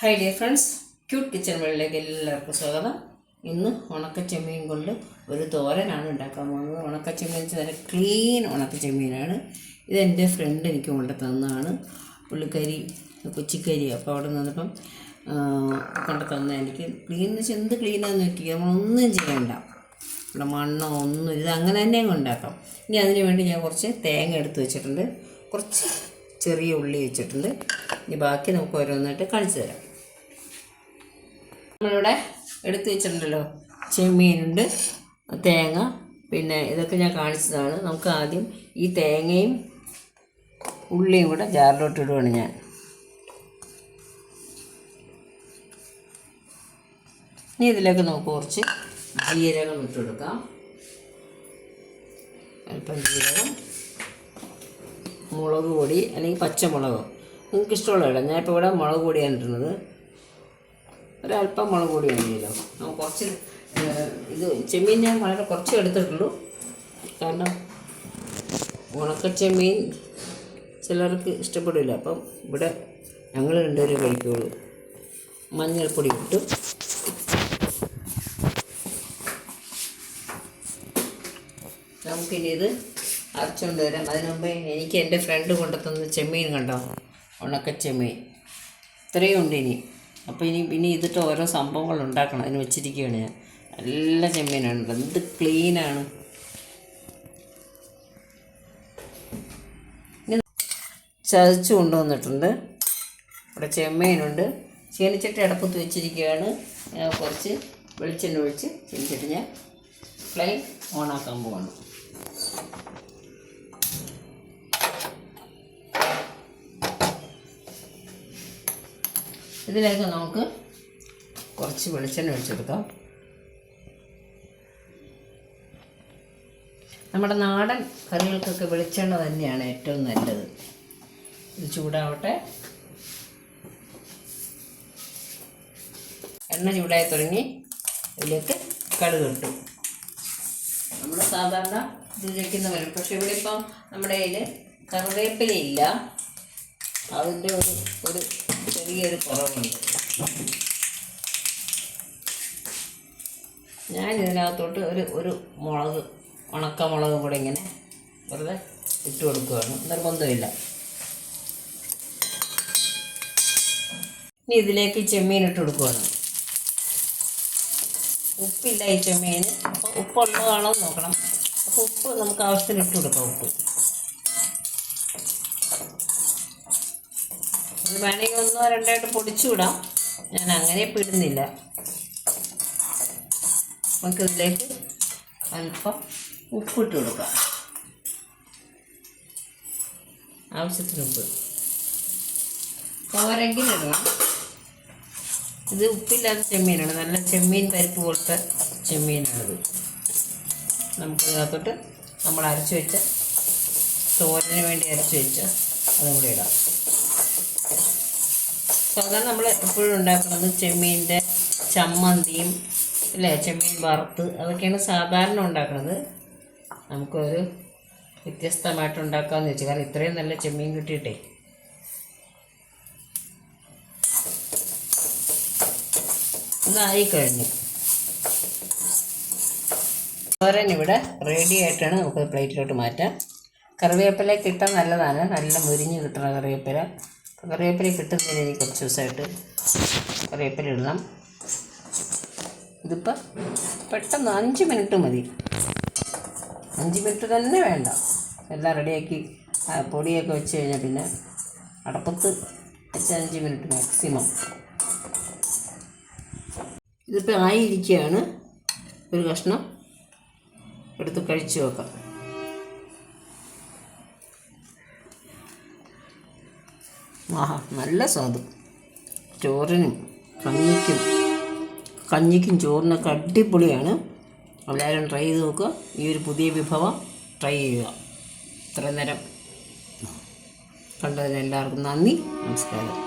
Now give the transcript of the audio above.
Hi dear friends cute kitchen വേളിലേക്ക് എല്ലാവർക്കും സ്വാഗതം. ഇന്ന് ഉണക്കച്ചെമ്മീൻ കൊണ്ട് ഒരു തോരനാണ് ഉണ്ടാക്കാൻ പോകുന്നത്. ഉണക്കച്ചെമ്മീൻ നല്ല ക്ലീൻ ഉണക്കച്ചെമ്മീനാണ്. ഇത് എന്റെ ഫ്രണ്ട് എനിക്ക് കൊണ്ട് തന്നതാണ്. പുള്ളിക്കരി കൊച്ചിക്കരി അപ്പോൾ അവിടെ നിന്നപ്പം കൊണ്ട് തന്ന എനിക്ക്. ക്ലീൻ എന്ന് വെച്ചാൽ എന്ത് ക്ലീനാന്ന് നോക്കി നമ്മളൊന്നും ചെയ്യണ്ട. ഇവിടെ മണ്ണോ ഒന്നും ഇത് അങ്ങനെ തന്നെ ഉണ്ടാക്കാം. ഇനി അതിന് വേണ്ടി ഞാൻ കുറച്ച് തേങ്ങ എടുത്ത് വെച്ചിട്ടുണ്ട്. കുറച്ച് ചെറിയ ഉള്ളി വെച്ചിട്ടുണ്ട്. ഇനി ബാക്കി നമുക്ക് ഓരോന്നായിട്ട് കാണിച്ചു തരാം. നമ്മളിവിടെ എടുത്ത് വെച്ചിട്ടുണ്ടല്ലോ. ചെമ്മീനുണ്ട് തേങ്ങ പിന്നെ ഇതൊക്കെ ഞാൻ കാണിച്ചതാണ്. നമുക്ക് ആദ്യം ഈ തേങ്ങയും ഉള്ളിയും കൂടെ ജാറിലോട്ട് ഇടുവാണ് ഞാൻ. ഇനി ഇതിലേക്ക് നമുക്ക് കുറച്ച് ജീരകം ഇട്ട് കൊടുക്കാം. അല്പം ജീരകം മുളക് പൊടി അല്ലെങ്കിൽ പച്ചമുളക്. നിങ്ങൾക്ക് ഇഷ്ടമുള്ള ഇടാം ഞാൻ ഇപ്പോൾ ഇവിടെ മുളക് പൊടിയാണ് ഇടുന്നത്. ഒരല്പം മുളക് പൊടി നമുക്ക് കുറച്ച് ഇത് ചെമ്മീൻ ഞാൻ വളരെ കുറച്ച് എടുത്തിട്ടുള്ളൂ. കാരണം ഉണക്ക ചെമ്മീൻ ചിലർക്ക് ഇഷ്ടപ്പെടില്ല. അപ്പം ഇവിടെ ഞങ്ങൾ രണ്ടുപേരും കഴിക്കുള്ളൂ. മഞ്ഞൾപ്പൊടി ഇട്ടു. നമുക്കിനി ഇത് അരച്ചുകൊണ്ട് വരാം. അതിനു മുമ്പേ എനിക്ക് എന്റെ ഫ്രണ്ട് കൊണ്ടുതന്ന ചെമ്മീൻ കണ്ടോ? ഉണക്ക ചെമ്മീൻ. ഇത്രയും ഉണ്ട് ഇനി. അപ്പോൾ ഇനി ഇനി ഇതിട്ട് ഓരോ സംഭവങ്ങൾ ഉണ്ടാക്കണം. അതിന് വെച്ചിരിക്കുകയാണ് ഞാൻ. നല്ല ചെമ്മീനാണ്. എന്ത് ക്ലീനാണ്. ഇനി ചതച്ച് കൊണ്ടുവന്നിട്ടുണ്ട്. ഇവിടെ ചെമ്മീനുണ്ട്. ചീനിച്ചട്ടി അടപ്പത്ത് വെച്ചിരിക്കുകയാണ് കുറച്ച് വെളിച്ചെണ്ണ ഒഴിച്ച് ചീനിച്ചട്ടി ഞാൻ ഫ്ലെയിം ഓണാക്കാൻ പോവാണ്. ഇതിലേക്ക് നമുക്ക് കുറച്ച് വെളിച്ചെണ്ണ ഒഴിച്ചെടുക്കാം. നമ്മുടെ നാടൻ കറികൾക്കൊക്കെ വെളിച്ചെണ്ണ തന്നെയാണ് ഏറ്റവും നല്ലത്. ഇത് ചൂടാവട്ടെ. എണ്ണ ചൂടായി തുടങ്ങി ഇതിലേക്ക് കടുക് ഇട്ടു. നമ്മൾ സാധാരണ ഇത് വയ്ക്കുന്ന വരും പക്ഷേ ഇവിടെ ഇപ്പം നമ്മുടെ കയ്യിൽ കറിവേപ്പിലയില്ല അതിന്റെ ഒരു ഒരു ചെറിയൊരു കുറവുണ്ട്. ഞാൻ ഇതിനകത്തോട്ട് ഒരു ഒരു മുളക് ഉണക്ക മുളകും കൂടെ ഇങ്ങനെ വെറുതെ ഇട്ട് കൊടുക്കുകയാണ് നിർബന്ധമില്ല ഇനി ഇതിലേക്ക് ചെമ്മീൻ ഇട്ട് കൊടുക്കുകയാണ് ഉപ്പില്ല ഈ ചെമ്മീൻ അപ്പോൾ ഉപ്പുള്ളതാണോ നോക്കണം. അപ്പോൾ ഉപ്പ് നമുക്ക് ആവശ്യത്തിന് ഇട്ട് കൊടുക്കാം ഉപ്പ്. വേണമെങ്കിൽ ഒന്നോ രണ്ടായിട്ട് പൊടിച്ചുവിടാം ഞാൻ അങ്ങനെ പിടുന്നില്ല നമുക്ക് ഇതിലേക്ക് അല്പം ഉപ്പിട്ട് കൊടുക്കാം. ആവശ്യത്തിന് ഉപ്പ്. പോരെങ്കിൽ ഇടണം. ഇത് ഉപ്പില്ലാത്ത ചെമ്മീനാണ്. നല്ല ചെമ്മീൻ പരിപ്പ് പോലത്തെ ചെമ്മീനാണിത്. നമുക്കിതിനകത്തോട്ട് നമ്മൾ അരച്ചു വെച്ച തോരന് വേണ്ടി അരച്ചു വെച്ച അതും കൂടി ഇടാം. സാധാരണ നമ്മൾ എപ്പോഴും ഉണ്ടാക്കുന്നത് ചെമ്മീന്റെ ചമ്മന്തിയും അല്ലേ ചെമ്മീൻ വറുത്ത് അതൊക്കെയാണ് സാധാരണ ഉണ്ടാക്കുന്നത്. നമുക്കൊരു വ്യത്യസ്തമായിട്ട് ഉണ്ടാക്കാമെന്ന് വെച്ചു. കാരണം ഇത്രയും നല്ല ചെമ്മീൻ കിട്ടിയിട്ടേ. ഇതായി കഴിഞ്ഞു. തോരൻ ഇവിടെ റെഡി ആയിട്ടാണ് നമുക്ക് പ്ലേറ്റിലോട്ട് മാറ്റാം. കറിവേപ്പില കിട്ടാൻ നല്ലതാണ്. നല്ല മുരിഞ്ഞ് കിട്ടണം കറിവേപ്പില. കറിവേപ്പില കിട്ടുന്നതിന് എനിക്ക് കുറച്ച് ദിവസമായിട്ട് കറിവേപ്പില ഇടണം. ഇതിപ്പോൾ പെട്ടെന്ന് അഞ്ച് മിനിറ്റ് മതി. അഞ്ച് മിനിറ്റ് തന്നെ വേണ്ട. എല്ലാം റെഡിയാക്കി പൊടിയൊക്കെ വെച്ച് കഴിഞ്ഞാൽ പിന്നെ അടപ്പത്ത് വെച്ച് അഞ്ച് മിനിറ്റ് മാക്സിമം ഇതിപ്പോൾ ആയിരിക്കുകയാണ് ഒരു കഷ്ണം എടുത്ത് കഴിച്ചു നോക്കാം. ആഹാ നല്ല സ്വാദ് ചോറിനും കഞ്ഞിക്കും കഞ്ഞിക്കും ചോറിനൊക്കെ അടിപൊളിയാണ്. എല്ലാവരും ട്രൈ ചെയ്ത് നോക്കുക. ഈ ഒരു പുതിയ വിഭവം ട്രൈ ചെയ്യുക. ഇത്ര നേരം കണ്ടതിന് എല്ലാവർക്കും നന്ദി നമസ്കാരം.